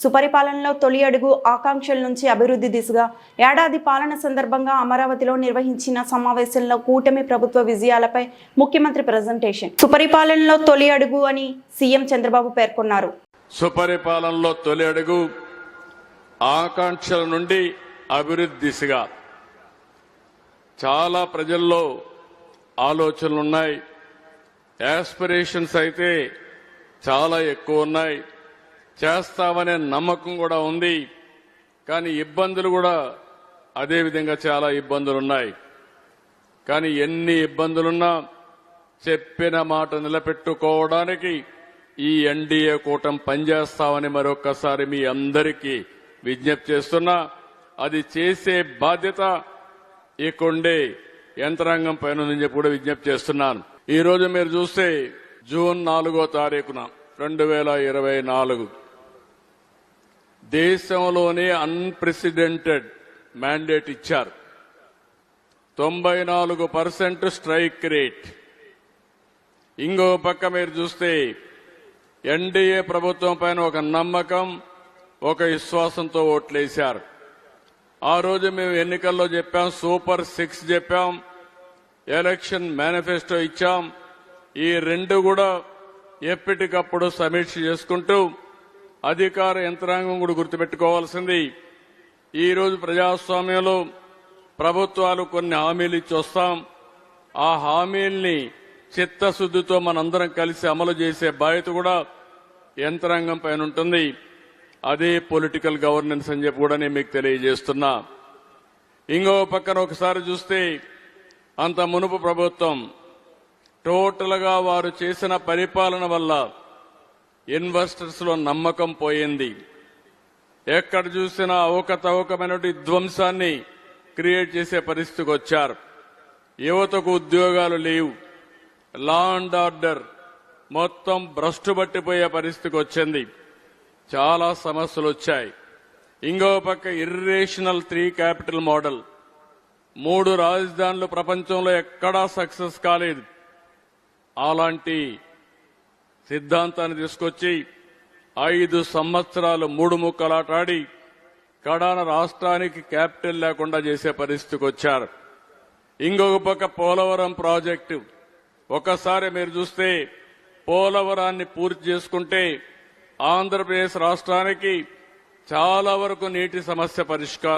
సుపరిపాలనలో తొలి అడుగు ఆకాంక్షల నుంచి అభివృద్ధి దిశగా ఏడాది పాలన సందర్భంగా అమరావతిలో నిర్వహించిన సమావేశంలో కూటమి ప్రభుత్వ విజయాలపై ముఖ్యమంత్రి ప్రజెంటేషన్ సుపరిపాలనలో తొలి అడుగు అని సీఎం చంద్రబాబు పేర్కొన్నారు. సుపరిపాలనలో తొలి అడుగు ఆకాంక్షల నుండి అభివృద్ధి దిశగా. చాలా ప్రజల్లో ఆలోచనలు ఉన్నాయి యాస్పిరేషన్స్ అయితే చాలా ఎక్కువ ఉన్నాయి. చేస్తామనే నమ్మకం కూడా ఉంది. కానీ ఇబ్బందులు కూడా అదే విధంగా చాలా ఇబ్బందులు ఉన్నాయి కానీ ఎన్ని ఇబ్బందులున్నా చెప్పిన మాట నిలబెట్టుకోవడానికి ఈ ఎన్డీఏ కూటం పనిచేస్తామని మరొకసారి మీ అందరికీ విజ్ఞప్తి చేస్తున్నా. అది చేసే బాధ్యత ఇకుండే యంత్రాంగం పైన ఉందని చెప్పి కూడా విజ్ఞప్తి చేస్తున్నాను. ఈరోజు మీరు చూస్తే జూన్ నాలుగో తారీఖున రెండు వేల ఇరవై నాలుగు దేశంలోనే అన్ప్రెసిడెంటెడ్ మ్యాండేట్ ఇచ్చారు. తొంభై నాలుగు పర్సెంట్ స్ట్రైక్ రేట్. ఇంకో పక్క మీరు చూస్తే ఎన్డీఏ ప్రభుత్వం పైన ఒక నమ్మకం ఒక విశ్వాసంతో ఓట్లేశారు. ఆ రోజు మేము ఎన్నికల్లో చెప్పాం సూపర్ సిక్స్ చెప్పాం ఎలక్షన్ మేనిఫెస్టో ఇచ్చాం. ఈ రెండు కూడా ఎప్పటికప్పుడు సమీక్ష చేసుకుంటూ అధికార యంత్రాంగం కూడా గుర్తుపెట్టుకోవాల్సింది. ఈరోజు ప్రజాస్వామ్యంలో ప్రభుత్వాలు కొన్ని హామీలు ఇచ్చి వస్తాం. ఆ హామీల్ని చిత్తశుద్ధితో మనందరం కలిసి అమలు చేసే బాధ్యత కూడా యంత్రాంగం పైన ఉంటుంది. అదే పొలిటికల్ గవర్నెన్స్ అని చెప్పి కూడా నేను మీకు తెలియజేస్తున్నా. ఇంకో పక్కన ఒకసారి చూస్తే అంత మునుపు ప్రభుత్వం టోటల్గా వారు చేసిన పరిపాలన వల్ల ఇన్వెస్టర్స్లో నమ్మకం పోయింది. ఎక్కడ చూసినా అవకతవకమైన ధ్వంసాన్ని క్రియేట్ చేసే పరిస్థితికి వచ్చారు. యువతకు ఉద్యోగాలు లేవు. లా అండ్ ఆర్డర్ మొత్తం భ్రష్టు పట్టిపోయే పరిస్థితికి వచ్చింది. చాలా సమస్యలు వచ్చాయి. ఇంకో పక్క ఇర్రేషనల్ త్రీ క్యాపిటల్ మోడల్ మూడు రాజధానులు ప్రపంచంలో ఎక్కడా సక్సెస్ కాలేదు. అలాంటి సిద్ధాంతాన్ని తీసుకొచ్చి ఐదు సంవత్సరాలు మూడు ముక్కలాటాడి కడాన రాష్ట్రానికి క్యాపిటల్ లేకుండా చేసే పరిస్థితికి వచ్చారు. ఇంకొక పక్క పోలవరం ప్రాజెక్టు. ఒకసారి మీరు చూస్తే పోలవరాన్ని పూర్తి చేసుకుంటే ఆంధ్రప్రదేశ్ రాష్ట్రానికి చాలా వరకు నీటి సమస్య పరిష్కారం